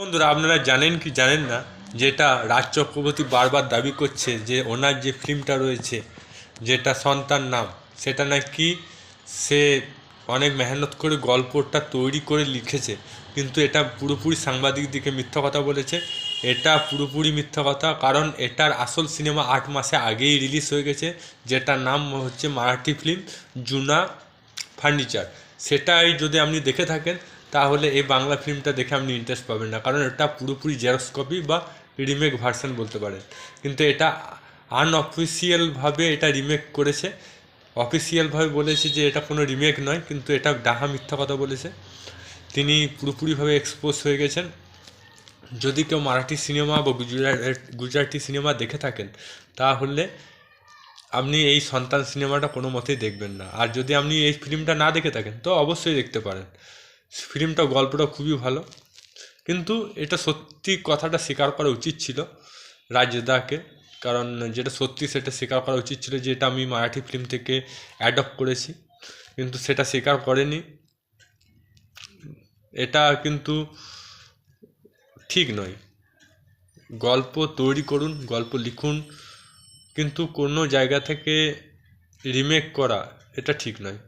বন্ধুরা, আপনারা জানেন কি জানেন না যেটা রাজ চক্রবর্তী বারবার দাবি করছে যে ওনার যে ফিল্মটা রয়েছে, যেটা সন্তান নাম, সেটা নাকি সে অনেক মেহনত করে গল্পটা তৈরি করে লিখেছে, কিন্তু এটা পুরোপুরি সাংবাদিকদিকে মিথ্যা কথা বলেছে। এটা পুরোপুরি মিথ্যা কথা, কারণ এটার আসল সিনেমা আট মাসে আগেই রিলিজ হয়ে গেছে, যেটার নাম হচ্ছে মারাঠি ফিল্ম জুনা ফার্নিচার। সেটাই যদি আপনি দেখে থাকেন তাহলে এই বাংলা ফিল্মটা দেখে আপনি ইন্টারেস্ট পাবেন না। কারণ এটা পুরোপুরি জেরক্স কপি বা রিমেক ভার্সন বলতে পারেন। কিন্তু এটা আনঅফিসিয়ালভাবে এটা রিমেক করেছে। অফিসিয়ালভাবে বলেছে যে এটা কোনো রিমেক নয়, কিন্তু এটা ডাহা মিথ্যা কথা বলেছে। তিনি পুরোপুরিভাবে এক্সপোজ হয়ে গেছেন। যদি কেউ মারাঠি সিনেমা বা গুজরাট গুজরাটি সিনেমা দেখে থাকেন, তাহলে আপনি এই সন্তান সিনেমাটা কোনো মতেই দেখবেন না। আর যদি আপনি এই ফিল্মটা না দেখে থাকেন, তো অবশ্যই দেখতে পারেন। ফিল্মটা, গল্পটা খুবই ভালো। কিন্তু এটা সত্যি কথাটা স্বীকার করা উচিত ছিল রাজদাকে। কারণ যেটা সত্যি সেটা স্বীকার করা উচিত ছিল যে, এটা আমি মারাঠি ফিল্ম থেকে অ্যাডপ্ট করেছি। কিন্তু সেটা স্বীকার করেনি। এটা কিন্তু ঠিক নয়। গল্প তৈরি করুন, গল্প লিখুন, কিন্তু কোনো জায়গা থেকে রিমেক করা এটা ঠিক নয়।